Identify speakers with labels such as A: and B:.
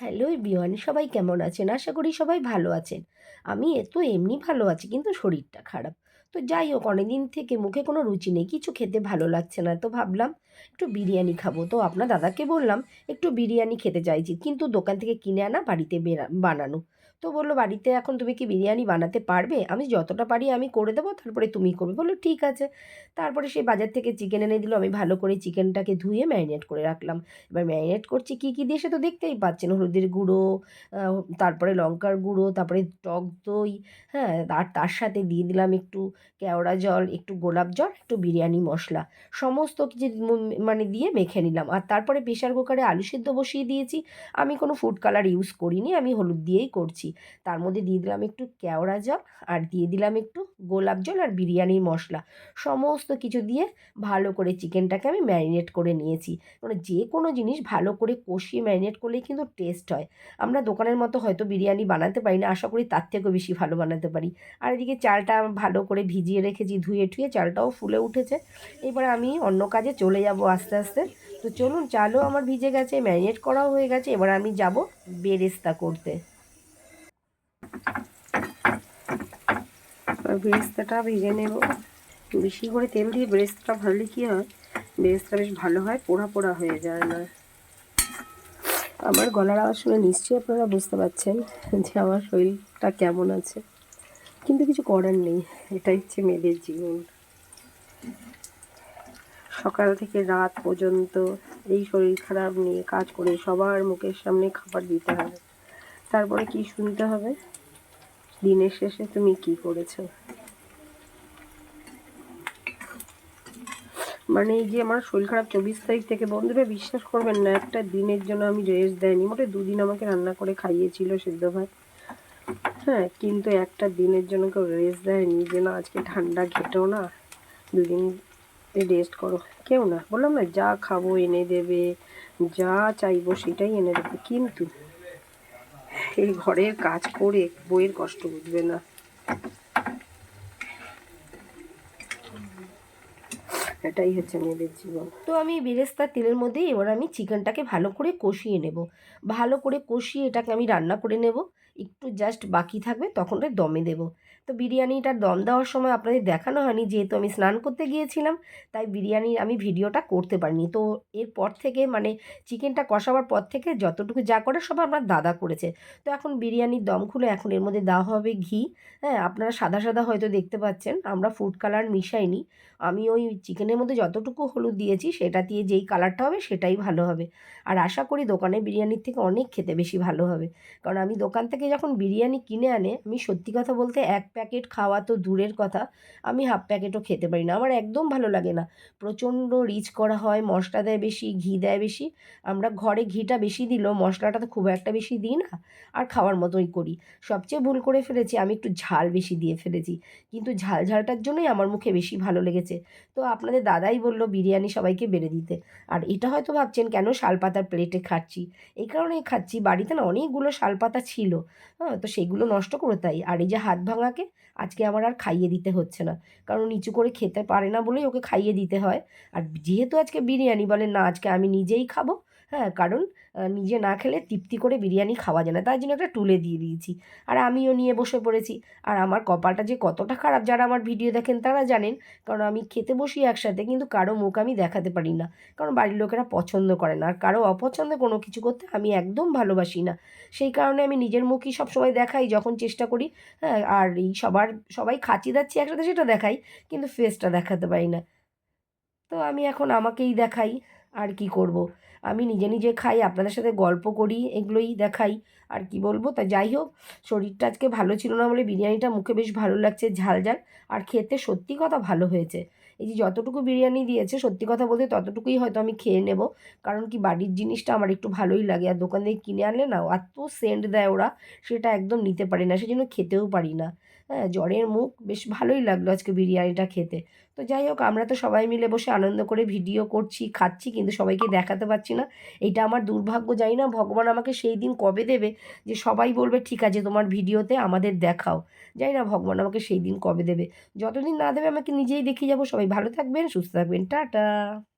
A: Hello বিওয়ান সবাই কেমন আছেন? আশা করি সবাই ভালো আছেন। আমি এ তো এমনি ভালো আছি, কিন্তু শরীরটা খারাপ। তো যাই হোক, অনেকদিন থেকে মুখে কোনো রুচি নেই, কিছু খেতে ভালো লাগছে না, তো ভাবলাম একটু বিরিয়ানি খাব। তো আপনার দাদাকে বললাম, একটু বিরিয়ানি খেতে চাইছি কিন্তু দোকান থেকে কিনে আনা, বাড়িতে বানানো। তো বলল, বাড়িতে এখন তুমি কি বিরিয়ানি বানাতে পারবে? আমি যতটা পারি আমি করে দেবো, তারপরে তুমি করবে। বলল, ঠিক আছে। তারপরে সে বাজার থেকে চিকেন এনে দিল, আমি ভালো করে চিকেনটাকে ধুয়ে ম্যারিনেট করে রাখলাম। এবার ম্যারিনেট করছি, কী কী দিয়ে সে তো দেখতেই পাচ্ছেন, হলুদের গুঁড়ো তারপরে লঙ্কার গুঁড়ো, তারপরে টক দই হ্যাঁ আর তার সাথে দিয়ে দিলাম একটু কেওড়া জল, একটু গোলাপ জল, একটু বিরিয়ানি মশলা। সমস্ত কিছু মানে দিয়ে মেখে নিলাম। আর তারপরে প্রেশার কুকারে আলু সিদ্ধ বসিয়ে দিয়েছি। আমি কোনো ফুড কালার ইউজ করিনি, আমি হলুদ দিয়েই করছি। তার মধ্যে দিয়ে দিলাম একটু কেওড়া জল আর দিয়ে দিলাম একটু গোলাপ জল আর বিরিয়ানির মশলা। সমস্ত কিছু দিয়ে ভালো করে চিকেনটাকে আমি ম্যারিনেট করে নিয়েছি। মানে যে কোনো জিনিস ভালো করে কষিয়ে ম্যারিনেট করলেই কিন্তু টেস্ট হয়। আমরা দোকানের মতো হয়তো বিরিয়ানি বানাতে পারি না, আশা করি তার থেকেও বেশি ভালো বানাতে পারি। আর এদিকে চালটা ভালো করে ভিজিয়ে রেখেছি, ধুয়ে ঠুয়ে চালটাও ফুলে উঠেছে। এবার আমি অন্য কাজে চলে যাব আস্তে আস্তে। তো চলুন, চালও আমার ভিজে গেছে, ম্যারিনেট করাও হয়ে গেছে। এবার আমি যাব বেরেস্তা করতে।
B: এবার বেরেস্তাটা ভেজে নেব। বেশি করে তেল দিয়ে বেরেস্তাটা ভাজলে কী হয়? বেরেস্তা বেশ ভালো হয়, পোড়া পোড়া হয়ে যায় না আমার গলার আওয়াজ শুনে নিশ্চয়ই আপনারা বুঝতে পারছেন যে আমার শরীরটা কেমন আছে। কিন্তু কিছু করার নেই, এটাই হচ্ছে মেয়েদের জীবন। সকাল থেকে রাত পর্যন্ত এই শরীর খারাপ নিয়ে কাজ করে সবার মুখের সামনে খাবার দিতে হবে তারপরে কি শুনতে হবে? দিনের শেষে তুমি কি করেছ? মানে এই যে আমার শরীর খারাপ চব্বিশ তারিখ থেকে বন্ধুরা বিশ্বাস করবেন না, একটা দিনের জন্য আমি রেস্ট দেয়নি। মোটে দুদিন আমাকে রান্না করে খাইয়েছিল সিদ্ধ ভাত। হ্যাঁ কিন্তু একটা দিনের জন্য কেউ রেস্ট দেয়নি, যে না আজকে ঠান্ডা ঘেটেও না। দুদিন রেস্ট করো। কেউ না। বললাম না, যা খাব এনে দেবে, যা চাইব সেটাই এনে দেবে। কিন্তু এই ঘরের কাজ করে বইয়ের কষ্ট বুঝবে না। এটাই হচ্ছে মেয়েদের জীবন।
A: তো আমি বেরেস্তার তেলের মধ্যে এবার আমি চিকেনটাকে ভালো করে কষিয়ে নেব। ভালো করে কষিয়ে এটাকে আমি রান্না করে নেব। একটু জাস্ট বাকি থাকবে তখন দমে দেব। তো বিরিয়ানিটার দম দেওয়ার সময় আপনাদের দেখানো হয়নি, যেহেতু আমি স্নান করতে গিয়েছিলাম, তাই বিরিয়ানির আমি ভিডিওটা করতে পারিনি। তো এরপর থেকে মানে চিকেনটা কষাবার পর থেকে যতটুকু যা করে সব আমার দাদা করেছে। তো এখন বিরিয়ানির দম খুলে এখন এর মধ্যে দেওয়া হবে ঘি। হ্যাঁ আপনারা সাদা সাদা হয়তো দেখতে পাচ্ছেন, আমরা ফুড কালার মিশাইনি। আমি ওই চিকেনের মধ্যে যতটুকু হলুদ দিয়েছি, সেটা দিয়ে যেই কালারটা হবে সেটাই ভালো হবে। আর আশা করি দোকানে বিরিয়ানির থেকে অনেক খেতে বেশি ভালো হবে। কারণ আমি দোকান থেকে যখন বিরিয়ানি কিনে আনে, আমি সত্যি কথা বলতে এক প্যাকেট খাওয়া তো দূরের কথা। আমি হাফ প্যাকেটও খেতে পারি না। আমার একদম ভালো লাগে না। প্রচণ্ড রিচ করা হয়, মশলা দেয় বেশি, ঘি দেয় বেশি। আমরা ঘরে ঘিটা বেশি দিলেও মশলাটা তো খুব একটা বেশি দিই না। আর খাওয়ার মতোই করি। সবচেয়ে ভুল করে ফেলেছি, আমি একটু ঝাল বেশি দিয়ে ফেলেছি। কিন্তু ঝাল ঝালটার জন্যই আমার মুখে বেশি ভালো লেগেছে। তো আপনাদের দাদাই বলল বিরিয়ানি সবাইকে বেড়ে দিতে। আর এটা হয়তো ভাবছেন, কেন শালপাতার প্লেটে খাচ্ছি? এই কারণেই খাচ্ছি। বাড়িতে না অনেকগুলো শালপাতা ছিল। হ্যাঁ তো সেগুলো নষ্ট করে তাই। আর এই যে হাত ভাঙাকে আজকে আমার আর খাইয়ে দিতে হচ্ছে না। কারণ নিচু করে খেতে পারে না বলেই ওকে খাইয়ে দিতে হয়। আর যেহেতু আজকে বিরিয়ানি বলে, না, আজকে আমি নিজেই খাব। হ্যাঁ কারণ নিজে না খেলে তৃপ্তি করে বিরিয়ানি খাওয়া যায় না। তাই জন্য একটা টুলে দিয়ে দিয়েছি। আর আমিও নিয়ে বসে পড়েছি। আর আমার কপালটা যে কতটা খারাপ, যারা আমার ভিডিও দেখেন তারা জানেন। কারণ আমি খেতে বসি একসাথে, কিন্তু কারও মুখ আমি দেখাতে পারি না। কারণ বাড়ির লোকেরা পছন্দ করে না। আর কারও অপছন্দে কোনো কিছু করতে আমি একদম ভালোবাসি না। সেই কারণে আমি নিজের মুখই সবসময় দেখাই, যখন চেষ্টা করি। হ্যাঁ আর এই সবার, সবাই খাচ্ছি দাচ্ছি একসাথে সেটা দেখাই, কিন্তু ফেসটা দেখাতে পারি না। তো আমি এখন আমাকেই দেখাই। আর কি করব। আমি নিজে নিজে খাই, আপনাদের সাথে গল্প করি, এগুলোই দেখাই। আর কি বলব? তা যাই হোক, শরীরটা আজকে ভালো ছিল না বলে বিরিয়ানিটা মুখে বেশ ভালো লাগছে, ঝাল ঝাল। আর খেতে সত্যি কথা ভালো হয়েছে। এই যে যতটুকু বিরিয়ানি দিয়েছে, সত্যি কথা বলতে ততটুকুই হয়তো আমি খেয়ে নেব। কারণ কি বাড়ির জিনিসটা আমার একটু ভালোই লাগে। আর দোকান থেকে কিনে আনলে না এত সেন্ট দেয় ওরা, সেটা একদম নিতে পারি না, সেজন্য খেতেও পারি না। হ্যাঁ জ্বরের মুখ বেশ ভালোই লাগল আজকে বিরিয়ানিটা খেতে। তো যাই হোক, আমরা তো সবাই মিলে বসে আনন্দ করে ভিডিও করছি, খাচ্ছি, কিন্তু সবাইকে দেখাতে পারছি না। এটা আমার দুর্ভাগ্য, জানি না, ভগবান আমাকে সেই দিন কবে দেবে যে সবাই বলবে, ঠিক আছে, তোমার ভিডিওতে আমাদের দেখাও। জানি না, ভগবান আমাকে সেই দিন কবে দেবে। যতদিন না দেবে, আমাকে নিজেই দেখিয়ে যাব। সবাই ভালো থাকবেন, সুস্থ থাকবেন। টাটা!